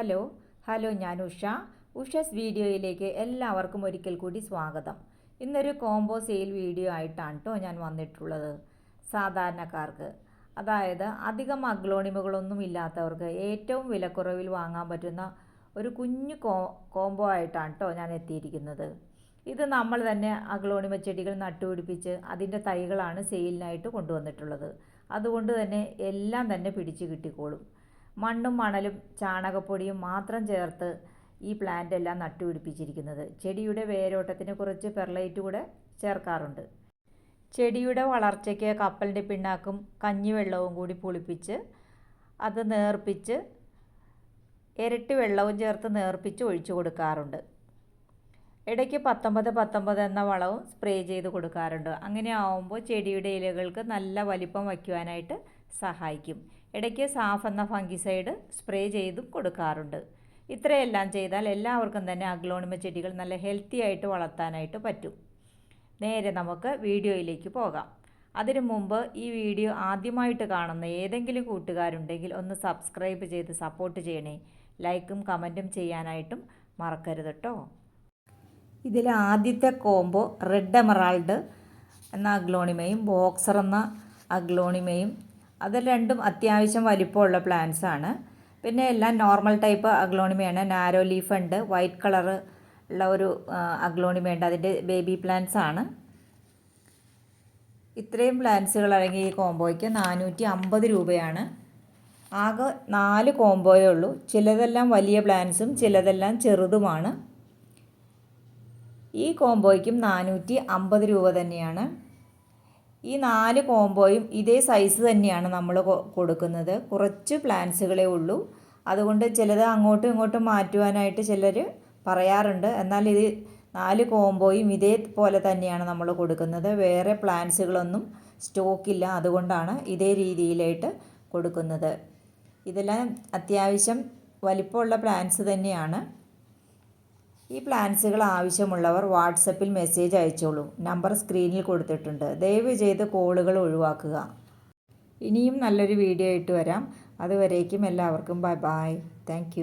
Hello hello ഞാൻ ഉഷ. ഉഷസ് വീഡിയോയിലേക്ക് എല്ലാവർക്കും ഒരിക്കൽ കൂടി സ്വാഗതം. ഇന്നൊരു കോംബോ സെയിൽ വീഡിയോ ആയിട്ടാണ് കേട്ടോ ഞാൻ വന്നിട്ടുള്ളത് സാധാരണക്കാർക്ക്. അതായത് അധികം അഗ്ലോണിമുകളൊന്നും ഇല്ലാത്തവർക്ക് ഏറ്റവും വിലക്കുറവിൽ വാങ്ങാൻ പറ്റുന്ന ഒരു കുഞ്ഞു കോംബോ ആയിട്ടാണ് കേട്ടോ ഞാൻ എത്തിയിരിക്കുന്നത്. ഇത് നമ്മൾ തന്നെ അഗ്ലോണിമ ചെടികൾ നട്ടുപിടിപ്പിച്ച് അതിന്റെ തൈകളാണ് സെയിലിനായിട്ട് കൊണ്ടുവന്നിട്ടുള്ളത്. അതുകൊണ്ട് തന്നെ എല്ലാം തന്നെ പിടിച്ച് കിട്ടിക്കോളും. മണ്ണും മണലും ചാണകപ്പൊടിയും മാത്രം ചേർത്ത് ഈ പ്ലാന്റ് എല്ലാം നട്ടുപിടിപ്പിച്ചിരിക്കുന്നത്. ചെടിയുടെ വേരോട്ടത്തിന് കുറച്ച് പെർലൈറ്റ് കൂടെ ചേർക്കാറുണ്ട്. ചെടിയുടെ വളർച്ചയ്ക്ക് കപ്പലിന്റെ പിണ്ണാക്കും കഞ്ഞിവെള്ളവും കൂടി പുളിപ്പിച്ച് അത് നേർപ്പിച്ച് ഇരട്ടി വെള്ളവും ചേർത്ത് നേർപ്പിച്ച് ഒഴിച്ചു കൊടുക്കാറുണ്ട്. ഇടയ്ക്ക് പത്തൊമ്പത് പത്തൊമ്പത് എന്ന വളവും സ്പ്രേ ചെയ്ത് കൊടുക്കാറുണ്ട്. അങ്ങനെ ആവുമ്പോൾ ചെടിയുടെ ഇലകൾക്ക് നല്ല വലിപ്പം വയ്ക്കുവാനായിട്ട് സഹായിക്കും. ഇടയ്ക്ക് സാഫ് എന്ന ഫംഗിസൈഡ് സ്പ്രേ ചെയ്തും കൊടുക്കാറുണ്ട്. ഇത്രയെല്ലാം ചെയ്താൽ എല്ലാവർക്കും തന്നെ അഗ്ലോണിമ ചെടികൾ നല്ല ഹെൽത്തി ആയിട്ട് വളർത്താനായിട്ട് പറ്റും. നേരെ നമുക്ക് വീഡിയോയിലേക്ക് പോകാം. അതിനു മുമ്പ് ഈ വീഡിയോ ആദ്യമായിട്ട് കാണുന്ന ഏതെങ്കിലും കൂട്ടുകാരുണ്ടെങ്കിൽ ഒന്ന് സബ്സ്ക്രൈബ് ചെയ്ത് സപ്പോർട്ട് ചെയ്യണേ. ലൈക്കും കമന്റും ചെയ്യാനായിട്ടും മറക്കരുത് കേട്ടോ ഇതിൽ ആദ്യത്തെ കോംബോ റെഡ് എമറാൾഡ് എന്ന അഗ്ലോണിമയും ബോക്സർ എന്ന അഗ്ലോണിമയും അത് രണ്ടും അത്യാവശ്യം വലിപ്പമുള്ള പ്ലാന്റ്സ് ആണ്. പിന്നെ എല്ലാം നോർമൽ ടൈപ്പ് അഗ്ലോണിമയാണ്. നാരോ ലീഫ് ഉണ്ട്. വൈറ്റ് കളർ ഉള്ള ഒരു അഗ്ലോണിമയുണ്ട്. അതിന്റെ ബേബി പ്ലാന്റ്സ് ആണ്. ഇത്രയും പ്ലാന്റ്സുകൾ അടങ്ങിയ ഈ കോംബോയ്ക്ക് നാനൂറ്റി അമ്പത് രൂപയാണ്. ആകെ നാല് കോംബോയേ ഉള്ളൂ. ചിലതെല്ലാം വലിയ പ്ലാന്റ്സും ചിലതെല്ലാം ചെറുതുമാണ്. ഈ കോംബോയ്ക്കും നാനൂറ്റി അമ്പത് രൂപ തന്നെയാണ്. ഈ നാല് കോംബോയും ഇതേ സൈസ് തന്നെയാണ് നമ്മൾ കൊടുക്കുന്നത്. കുറച്ച് പ്ലാന്റ്സുകളേ ഉള്ളൂ. അതുകൊണ്ട് ചിലത് അങ്ങോട്ടും ഇങ്ങോട്ടും മാറ്റുവാനായിട്ട് ചിലർ പറയാറുണ്ട്. എന്നാൽ ഇത് നാല് കോംബോയും ഇതേപോലെ തന്നെയാണ് നമ്മൾ കൊടുക്കുന്നത്. വേറെ പ്ലാന്റ്സുകളൊന്നും സ്റ്റോക്കില്ല അതുകൊണ്ടാണ് ഇതേ രീതിയിലായിട്ട് കൊടുക്കുന്നത്. ഇതെല്ലാം അത്യാവശ്യം വലിപ്പമുള്ള പ്ലാന്റ്സ് തന്നെയാണ്. ഈ പ്ലാൻസുകൾ ആവശ്യമുള്ളവർ വാട്സപ്പിൽ മെസ്സേജ് അയച്ചോളൂ. നമ്പർ സ്ക്രീനിൽ കൊടുത്തിട്ടുണ്ട്. ദയവ് ചെയ്ത് കോളുകൾ ഒഴിവാക്കുക. ഇനിയും നല്ലൊരു വീഡിയോ ആയിട്ട് വരാം. അതുവരേക്കും എല്ലാവർക്കും ബൈ ബൈ. താങ്ക്